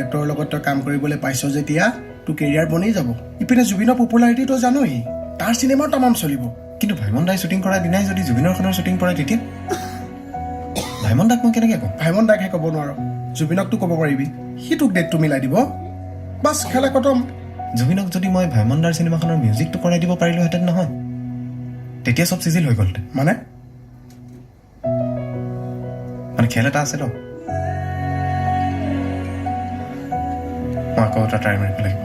ডিৰেক্টৰৰ লগত তই কাম কৰিবলৈ পাইছ যেতিয়া তোৰ কেৰিয়াৰ বনেই যাব। ইপিনে জুবিনৰ পপুলাৰিটি তই জানই তাৰ চিনেমাও তামাম চলিব। কিন্তু ভাইমন দাই শ্বুটিং কৰা দিনাই যদি জুবিনৰ খনৰ শ্বুটিং কৰে তেতিয়া? ভাইমন দাক মই কেনেকৈ ক'ম? ভাইমন দাকহে ক'ব নোৱাৰ। জুবিনকতো ক'ব পাৰিবি। সি তোক ডেটটো মিলাই দিব। বাছ খেলা খতম। জুবিনক যদি মই ভাইমন দাৰ চিনেমাখনৰ মিউজিকটো কৰাই দিব পাৰিলোহেঁতেন নহয়। তেতিয়া চব চিজিল হৈ গ'লহেঁতেন। মানে? মানে খেল এটা আছে ন? এটা ট্ৰাই মাৰিব লাগিব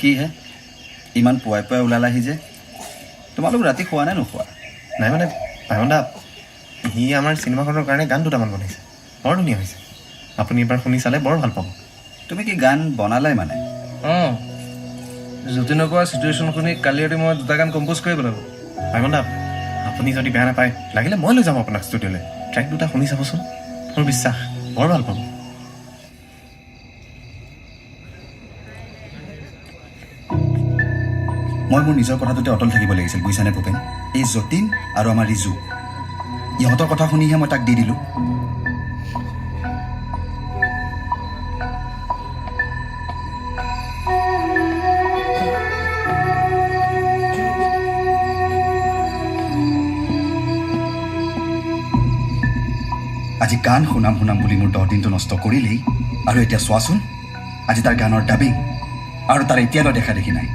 কি হে? ইমান পুৱাই পুৱাই ওলালাহি যে। তোমালোক ৰাতি খোৱা নে নোখোৱা? নাই মানে ভাইমন দা সি আমাৰ চিনেমাখনৰ কাৰণে গান দুটামান বনাইছে। বৰ ধুনীয়া হৈছে। আপুনি এবাৰ শুনি চালে বৰ ভালো পাব। তুমি কি গান বনালাই মানে? অঁ। যতীনৰ কোৱা চিটুৱেশ্যন শুনি কালি ৰাতি মই দুটা গান কম্প'জ কৰি পেলাব। ভাইমন দা আপুনি যদি বেয়া নাপায় লাগিলে মই লৈ যাম আপোনাক ষ্টুডিঅ'লৈ ট্ৰেক দুটা শুনি চাবচোন। মোৰ বিশ্বাস বৰ ভালো পাব। মই মোৰ নিজৰ কথাটোতে অটল থাকিব লাগিছিল, বুজিছানে ভূপেন? এই যতীন আৰু আমাৰ ৰিজু। ইহঁতৰ কথা শুনিহে মই তাক দি দিলোঁ। আজি গান শুনাম শুনাম বুলি মোৰ দহ দিনটো নষ্ট কৰিলেই, আৰু এতিয়া চোৱাচোন, আজি তাৰ গানৰ ডাবিং আৰু তাৰ এতিয়ালৈ দেখা দেখি নাই।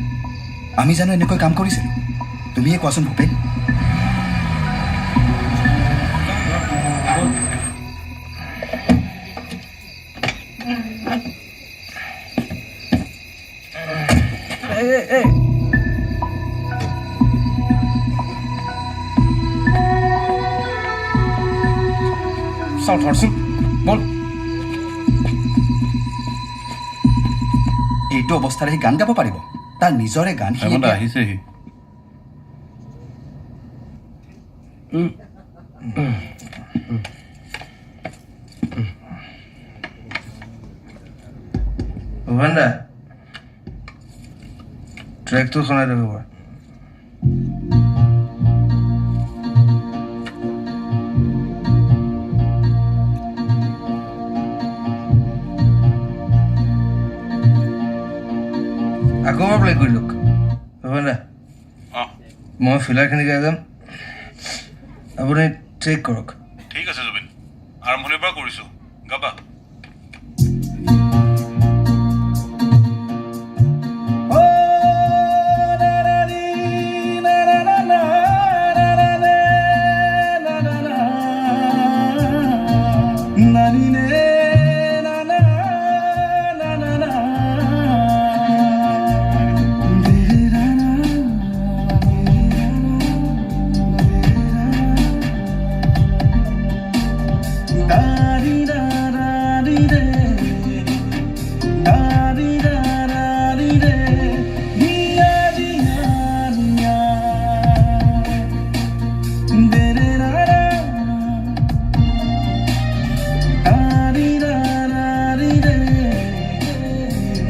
আমি জানো এনেকৈ কাম কৰিছিলোঁ। তুমিয়ে কোৱাচোন ভূপেন। চাওঁ, ধৰচোন। বল। এইটো অৱস্থাৰে সি গান গাব পাৰিব। তাৰ নিজৰে গান সি আহিছেহি। ভূপেন দা ট্ৰেকটো শুনাই দিব আকৌ এবাৰ প্লে কৰি দিয়ক ভূপেন দা মই ফিলাৰখিনি গাই যাম আপুনি চেক কৰক ঠিক আছে জুবিন। আৰম্ভণিৰ পৰা কৰিছোঁ। গাবা